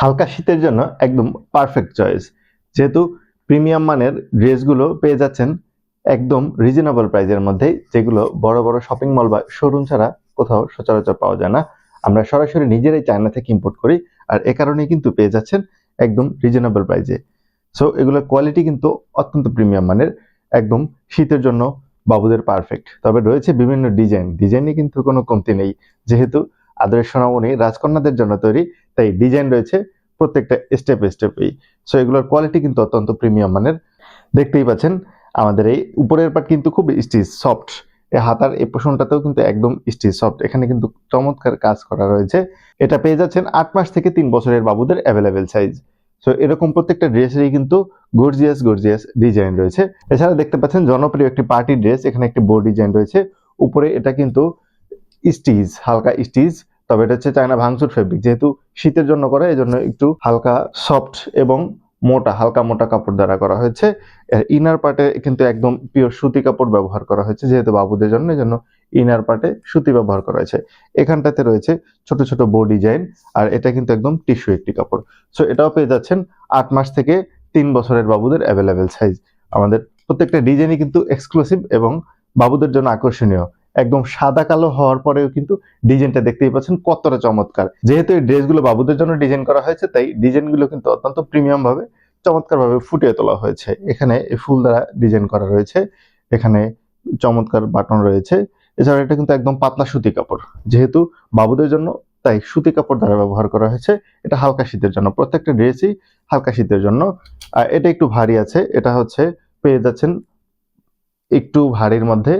হালকা শীতের জন্য একদম পারফেক্ট চয়েস যেহেতু প্রিমিয়াম মানের ড্রেসগুলো পেয়ে যাচ্ছেন একদম রিজনেবল প্রাইজের মধ্যেই, যেগুলো বড় বড় শপিং মল বা শোরুম ছাড়া কোথাও সচরাচর পাওয়া যায় না। আমরা সরাসরি নিজেরাই চায়না থেকে ইম্পোর্ট করি আর এ কারণেই কিন্তু পেয়ে যাচ্ছেন একদম রিজনেবল প্রাইজে সো এগুলোর কোয়ালিটি কিন্তু অত্যন্ত প্রিমিয়াম মানের, একদম শীতের জন্য বাবুদের পারফেক্ট তবে রয়েছে বিভিন্ন ডিজাইন ডিজাইনে কিন্তু কোনো কমতি নেই। যেহেতু আদরের সোনামণি রাজকন্যাদের জন্য তৈরি তাই ডিজাইন রয়েছে প্রত্যেকটা স্টেপ স্টেপেই সো এগুলোর কোয়ালিটি কিন্তু অত্যন্ত প্রিমিয়াম মানের। দেখতেই পাচ্ছেন, আমাদের এই উপরের পার্ট কিন্তু খুব স্টিচ সফট এই হাতার এই পোষণটাতেও কিন্তু একদম স্টিচ সফট এখানে কিন্তু চমৎকার কাজ করা রয়েছে। এটা পেয়ে যাচ্ছেন আট মাস থেকে তিন বছরের বাবুদের অ্যাভেলেবেল সাইজ সো এরকম প্রত্যেকটা ড্রেসেরই কিন্তু গর্জিয়াস গর্জিয়াস ডিজাইন রয়েছে। এছাড়া দেখতে পাচ্ছেন জনপ্রিয় একটি পার্টি ড্রেস এখানে একটি বোর্ড ডিজাইন রয়েছে। উপরে এটা কিন্তু স্টিচ হালকা স্টিচ তবে এটা হচ্ছে চায়না ভাঙচুর ফেব্রিক যেহেতু শীতের জন্য করা এই জন্য একটু হালকা সফট এবং মোটা, হালকা মোটা কাপড় দ্বারা করা হয়েছে। ইনার পার্টে কিন্তু একদম পিওর সুতি কাপড় ব্যবহার করা হয়েছে, যেহেতু বাবুদের জন্য এই জন্য ইনার পার্টে সুতি ব্যবহার করা হয়েছে। এখানটাতে রয়েছে ছোট ছোট বো ডিজাইন আর এটা কিন্তু একদম টিস্যু একটি কাপড়। সো এটাও পেয়ে যাচ্ছেন আট মাস থেকে তিন বছরের বাবুদের অ্যাভেলেবেল সাইজ আমাদের প্রত্যেকটা ডিজাইনই কিন্তু এক্সক্লুসিভ এবং বাবুদের জন্য আকর্ষণীয়। একদম সাদা কালো হওয়ার পরেও কিন্তু ডিজাইনটা দেখতেই পাচ্ছেন কতটা চমৎকার। যেহেতু এই ড্রেসগুলো বাবুদের জন্য ডিজাইন করা হয়েছে, তাই ডিজাইনগুলো কিন্তু অত্যন্ত প্রিমিয়াম ভাবে চমৎকার ভাবে ফুটিয়ে তোলা হয়েছে। এখানে ফুল দ্বারা ডিজাইন করা রয়েছে। এখানে চমৎকার বাটন রয়েছে। এছাড়া এটা কিন্তু একদম পাতলা সুতি কাপড়। যেহেতু বাবুদের জন্য, তাই সুতি কাপড় দ্বারা ব্যবহার করা হয়েছে। এটা হালকা শীতের জন্য, প্রত্যেকটা ড্রেসই হালকা শীতের জন্য। আর এটা একটু ভারী আছে। এটা হচ্ছে, পেয়ে যাচ্ছেন একটু ভারীর মধ্যে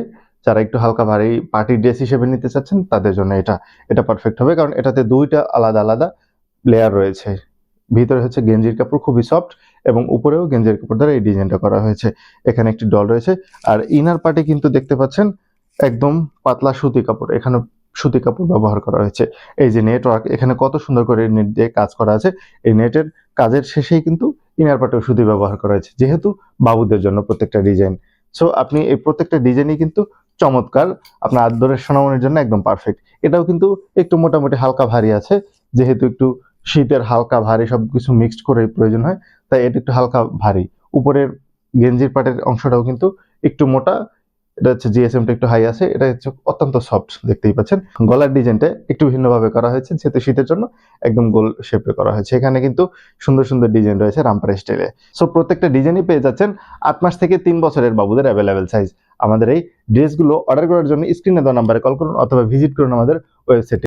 যারা একটু হালকা ভারী পার্টি ড্রেস হিসেবে নিতে চাচ্ছেন, তাদের জন্য এটা এটা পারফেক্ট হবে। কারণ এটাতে দুইটা আলাদা আলাদা লেয়ার রয়েছে। ভিতরে হচ্ছে গেঞ্জির কাপড় খুবই সফট এবং উপরেও গেঞ্জির কাপড় দ্বারা এই ডিজাইনটা করা হয়েছে। এখানে একটি ডল রয়েছে। আর ইনার পার্টে কিন্তু দেখতে পাচ্ছেন একদম পাতলা সুতি কাপড়। এখানে সুতি কাপড় ব্যবহার করা হয়েছে। এই যে নেটওয়ার্ক এখানে কত সুন্দর করে নেট দিয়ে কাজ করা আছে। এই নেটের কাজের শেষেই কিন্তু ইনার পার্টেও সুতি ব্যবহার করা হয়েছে। যেহেতু বাবুদের জন্য প্রত্যেকটা ডিজাইন সো আপনি এই প্রত্যেকটা ডিজাইনই কিন্তু চমৎকার। আপনার আদরের সোনামনির জন্য একদম পারফেক্ট এটাও কিন্তু একটু মোটামুটি হালকা ভারী আছে, যেহেতু একটু শীতের হালকা ভারী, সবকিছু মিক্সড করে প্রয়োজন হয়, তাই এটা একটু হালকা ভারী। উপরের গেঞ্জির পাটের অংশটাও কিন্তু একটু মোটা, এটা হচ্ছে জিএসএমটা একটু হাই আছে, এটা হচ্ছে অত্যন্ত সফট দেখতেই পাচ্ছেন। গলার ডিজাইনটা একটু ভিন্নভাবে করা হয়েছে, যেহেতু শীতের জন্য একদম গোল শেপে করা হয়েছে। এখানে কিন্তু সুন্দর সুন্দর ডিজাইন রয়েছে রামপার স্টাইলে সো প্রত্যেকটা ডিজাইনই পেয়ে যাচ্ছেন আট মাস থেকে তিন বছরের বাবুদের অ্যাভেলেবেল সাইজ আমাদের এই ড্রেসগুলো অর্ডার করার জন্য স্ক্রিনে দেওয়া নাম্বারে কল করুন অথবা ভিজিট করুন আমাদের ওয়েবসাইটে